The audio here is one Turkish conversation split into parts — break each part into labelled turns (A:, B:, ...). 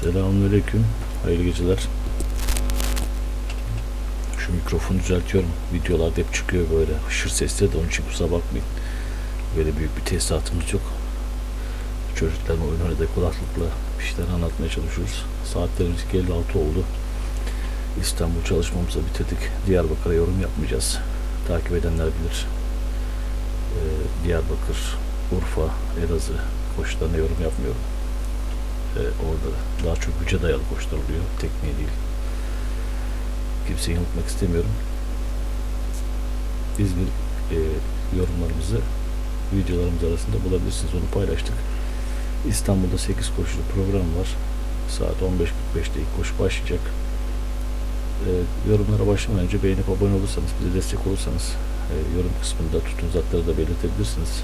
A: Selamünaleyküm. Hayırlı geceler. Şu mikrofonu düzeltiyorum. Videolarda hep çıkıyor böyle hışır sesleri de onun için kusura bakmayın. Böyle büyük bir tesisatımız yok. Çocukların oyun oynadığı kulaklıkla bir şeyler anlatmaya çalışıyoruz. Saatlerimiz 56 oldu. İstanbul çalışmamızı bitirdik. Diyarbakır'a yorum yapmayacağız. Takip edenler bilir. Ee, Diyarbakır, Urfa, Elazığ koşularına yorum yapmıyorum. Ee, orada daha çok güce dayalı koşular oluyor. Tekniğe değil. Kimseyi yanıltmak istemiyorum. İzmir e, yorumlarımızı videolarımız arasında bulabilirsiniz. Onu paylaştık. İstanbul'da 8 koşulu program var. Saat 15.45'te ilk koşu başlayacak. E, yorumlara başlamadan önce beğenip abone olursanız, bize destek olursanız e, yorum kısmında tutun zatları da belirtebilirsiniz.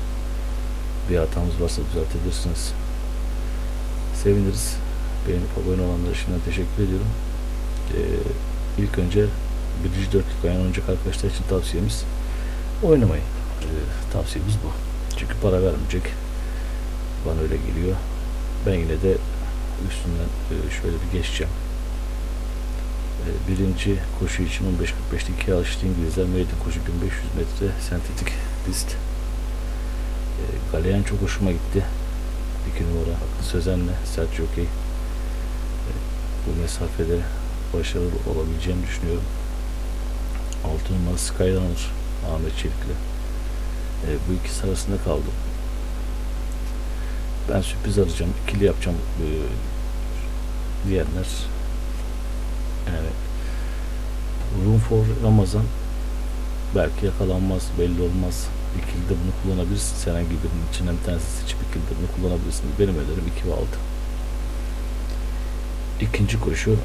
A: Bir hatamız varsa düzeltebilirsiniz. Seviniriz. Beğenip abone olanlara şimdiden teşekkür ediyorum. E, ilk önce birinci dörtlük oynanacak arkadaşlar için tavsiyemiz oynamayın. E, tavsiyemiz bu. Çünkü para vermeyecek. Bana öyle geliyor. Ben yine de üstünden e, şöyle bir geçeceğim. E, birinci koşu için 15.45'te iki alıştı İngilizler meydan koşu 1500 metre sentetik pist. E, Galeyan çok hoşuma gitti. İki numara Sözen'le Selçuk Okey. E, bu mesafede başarılı olabileceğini düşünüyorum. Altı numara Skylanır Ahmet Çelik'le. E, bu ikisi arasında kaldım. Ben sürpriz arayacağım. ikili yapacağım e, diyenler yani Room for Ramazan belki yakalanmaz, belli olmaz. İkilide bunu kullanabilirsiniz. Herhangi birinin içinden bir tanesi seçip ikilide bunu kullanabilirsiniz. Benim önerim 2 ve 6. İkinci koşu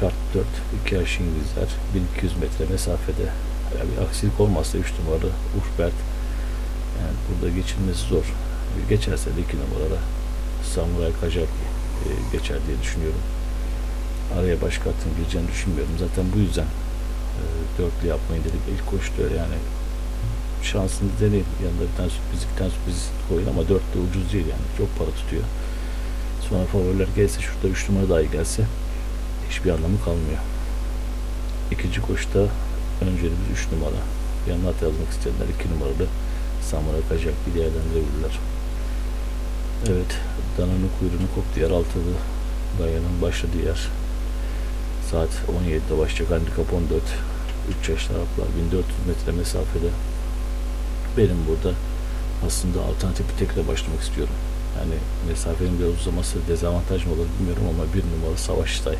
A: şart 4. 2 yaş İngilizler. 1200 metre mesafede yani bir aksilik olmazsa 3 numaralı Urfbert yani burada geçilmesi zor. Geçerse de 2 numarada Samuray Kajak e, geçer diye düşünüyorum. Araya başka atın gireceğini düşünmüyorum. Zaten bu yüzden e, dörtlü yapmayın dedik. İlk koştu yani şansını deneyin. Yanında bir tane sürpriz, iki tane sürpriz koyun ama dörtlü ucuz değil yani. Çok para tutuyor. Sonra favoriler gelse şurada 3 numara dahi gelse hiçbir anlamı kalmıyor. İkinci koşuda önceliğimiz 3 numara. Yanına at yazmak isteyenler 2 numaralı Samuray Kajak bir değerlendirebilirler. Evet, dananın kuyruğunu koptu yer altılı dayanın başladığı yer. Saat 17'de başlayacak handikap 14. 3 yaşlı Araplar 1400 metre mesafede. Benim burada aslında alternatif bir tekle başlamak istiyorum. Yani mesafenin biraz uzaması dezavantaj mı olur bilmiyorum ama bir numara Savaş Tay.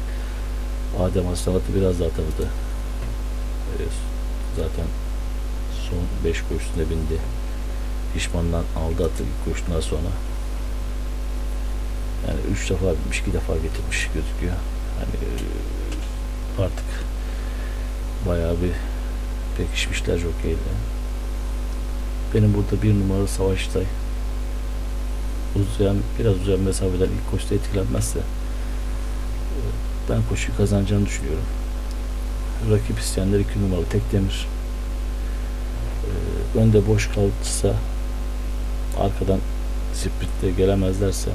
A: Adem Aslanat'ı biraz daha tanıdı. Ee, zaten son 5 koşusunda bindi. Pişmandan aldı atı ilk koşusundan sonra. Yani 3 defa binmiş, 2 defa getirmiş gözüküyor. Hani e, artık bayağı bir pekişmişler jokeyle. Benim burada bir numaralı Savaştay uzayan, biraz uzayan mesafeden ilk koşuda etkilenmezse e, ben koşuyu kazanacağını düşünüyorum. Rakip isteyenler iki numaralı tek demir. E, önde boş kalırsa arkadan sprintte gelemezlerse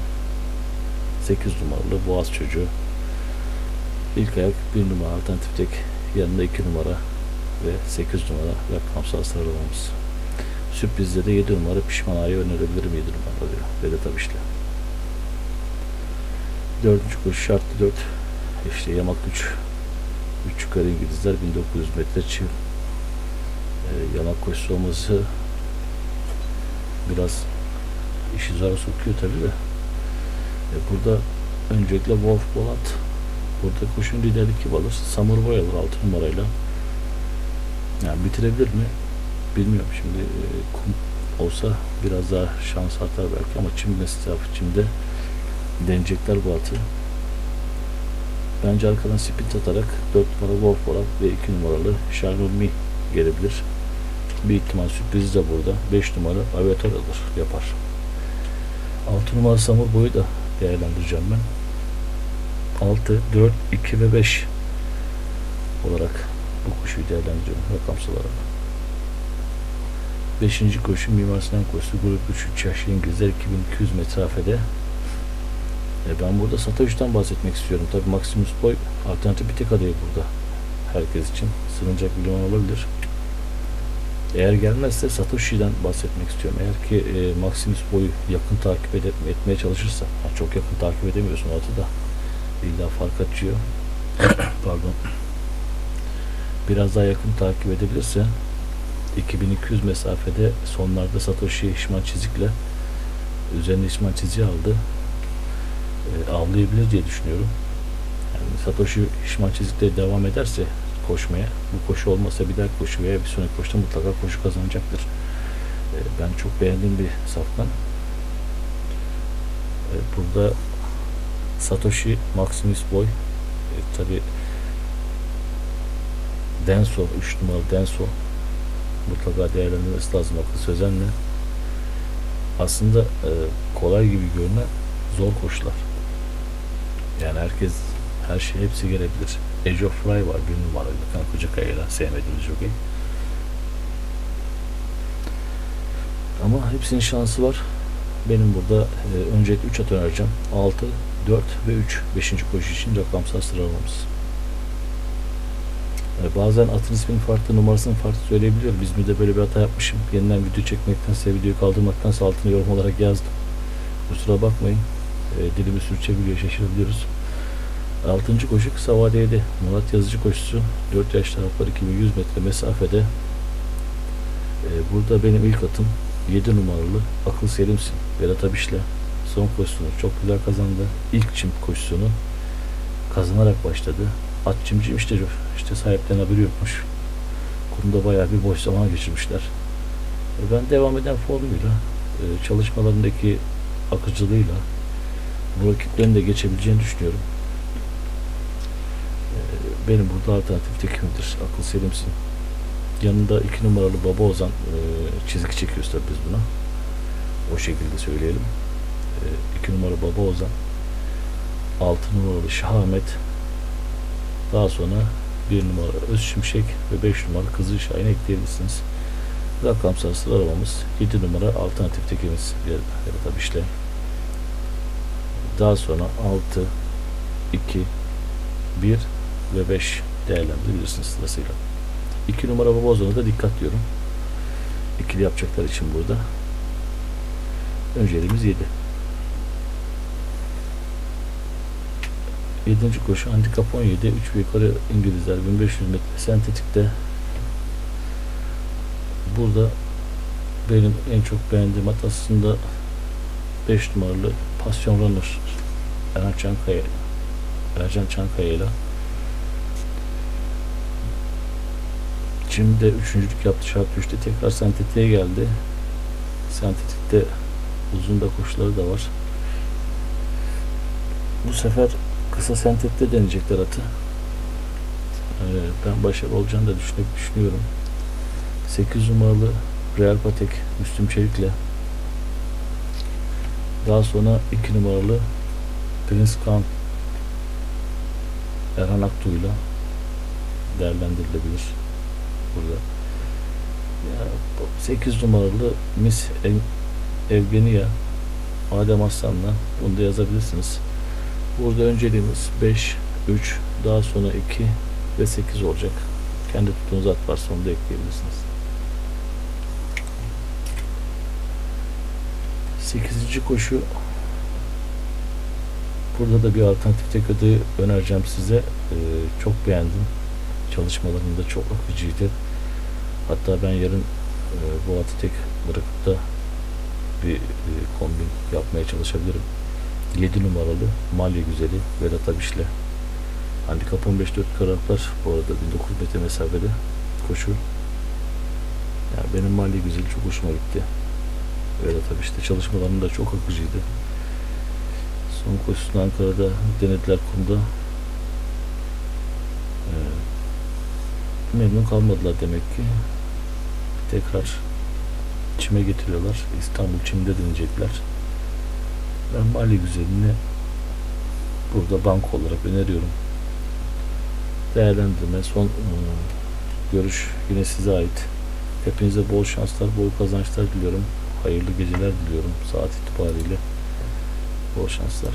A: 8 numaralı Boğaz çocuğu ilk ayak 1 numara alternatif tek yanında 2 numara ve 8 numara rakamsal sıralamamız. Sürprizde de 7 numara pişman ayı önerebilirim 7 numara diyor. Vedat Abiş'le. Dördüncü koşu şartlı 4. İşte yamak 3. 3 yukarı İngilizler 1900 metre çiğ. Ee, yamak koşusu olması biraz işi zora sokuyor tabii de. E, burada öncelikle Wolf Bolat burada koşun liderlik gibi alır. Samur Boy alır 6 numarayla. Yani bitirebilir mi? Bilmiyorum şimdi e, kum olsa biraz daha şans artar belki ama çim mesafı çimde deneyecekler bu atı. Bence arkadan sprint atarak 4 numaralı Wolf Bolat ve 2 numaralı Charles Mi gelebilir. Bir ihtimal sürpriz de burada. 5 numara Aviator alır, yapar. 6 numara Samur Boy'u da değerlendireceğim ben. 6, 4, 2 ve 5 olarak bu koşuyu değerlendiriyorum rakamsal olarak. 5. koşu Mimar Sinan koşusu grup 3 3 yaşlı İngilizler 2200 mesafede E ben burada Satoş'tan bahsetmek istiyorum. Tabii Maximus Boy alternatif bir tek adayı burada. Herkes için sığınacak bir liman olabilir. Eğer gelmezse Satoshi'den bahsetmek istiyorum. Eğer ki e, Maximus Boy'u yakın takip ede- etmeye çalışırsa, ha, çok yakın takip edemiyorsun o atı da. İlla fark açıyor. Pardon. Biraz daha yakın takip edebilirse 2200 mesafede sonlarda Satoshi Hişman çizikle üzerine Hişman çiziği aldı. E, avlayabilir diye düşünüyorum. Yani Satoshi Hişman çizikle devam ederse koşmaya, bu koşu olmasa bir daha koşu veya bir sonraki koşuda mutlaka koşu kazanacaktır. E, ben çok beğendiğim bir safkan. E, burada Satoshi Maximus Boy e, tabi Denso 3 numaralı Denso mutlaka değerlendirmesi lazım akıl sözenle. Aslında e, kolay gibi görünen zor koşular. Yani herkes her şey hepsi gelebilir. Age of Fly var bir numaralı Kan Kocakaya'yla sevmediğimiz jockey. Ama hepsinin şansı var. Benim burada e, öncelikle 3 at önereceğim. 6, 4 ve 3. 5. koşu için rakamsal sıralamamız. E, bazen atın isminin farklı, numarasının farklı söyleyebiliyorum. İzmir'de böyle bir hata yapmışım. Yeniden video çekmektense, videoyu kaldırmaktansa altına yorum olarak yazdım. Kusura bakmayın. E, dilimi sürçebiliyor, şaşırabiliyoruz. Altıncı koşu kısa vadeydi. Murat Yazıcı koşusu 4 yaş taraflar 2100 metre mesafede. Ee, burada benim ilk atım 7 numaralı Akıl Selimsin. Berat Abiş'le son koşusunu çok güzel kazandı. İlk çim koşusunu kazanarak başladı. At çimciyim işte, sahipten haberi yokmuş. Kumda bayağı bir boş zaman geçirmişler. E, ben devam eden formuyla, e, çalışmalarındaki akıcılığıyla bu rakiplerin de geçebileceğini düşünüyorum. Ee, benim burada alternatif tekimdir. Akıl selimsin. Yanında iki numaralı Baba Ozan e, çizgi çekiyoruz tabii biz buna. O şekilde söyleyelim. E, iki numara Baba Ozan. Altı numaralı Şahmet. Daha sonra bir numara Öz Şimşek ve beş numara Kızıl Şahin ekleyebilirsiniz. Rakamsal sıralamamız 7 numara alternatif tekimiz ya da tabii işte. Daha sonra 6, 2, 1 ve 5 değerlendirebilirsiniz sırasıyla. 2 numara baba ozana da dikkat diyorum. İkili yapacaklar için burada. Önceliğimiz 7. 7. koşu handikap 17 3 ve yukarı İngilizler 1500 metre sentetikte burada benim en çok beğendiğim at aslında 5 numaralı Passion Runner Erhan Çankaya Ercan Çankaya ile Şimdi üçüncülük yaptı şart düştü. Tekrar sentetiğe geldi. Sentetikte uzun da koşuları da var. Bu sefer kısa sentetikte deneyecekler atı. Ee, ben başarılı olacağını da düşünüp düşünüyorum. 8 numaralı Real Patek Müslüm Çelik'le daha sonra 2 numaralı Prince Khan Erhan Aktuğ'yla değerlendirilebilir burada. Ya, 8 numaralı Miss Ev- Evgenia Adem Aslan'la bunu da yazabilirsiniz. Burada önceliğimiz 5, 3, daha sonra 2 ve 8 olacak. Kendi tuttuğunuz at varsa onu da ekleyebilirsiniz. 8. koşu Burada da bir alternatif tek adayı önereceğim size. Ee, çok beğendim. Çalışmalarında çok akıcıydı. Hatta ben yarın e, bu atı tek bırakıp da bir e, kombin yapmaya çalışabilirim. 7 numaralı Malya Güzeli Vedat Abiş'le Handikap 15-4 karakter bu arada 1900 metre mesafede koşu. Yani benim Malya Güzeli çok hoşuma gitti. Vedat Abiş'te çalışmalarında çok akıcıydı. Son koşusunu Ankara'da denediler kumda. Ee, memnun kalmadılar demek ki. Tekrar çime getiriyorlar. İstanbul çimde deneyecekler. Ben Mali Güzeli'ni burada bank olarak öneriyorum. Değerlendirme, son ıı, görüş yine size ait. Hepinize bol şanslar, bol kazançlar diliyorum. Hayırlı geceler diliyorum saat itibariyle. Bol şanslar.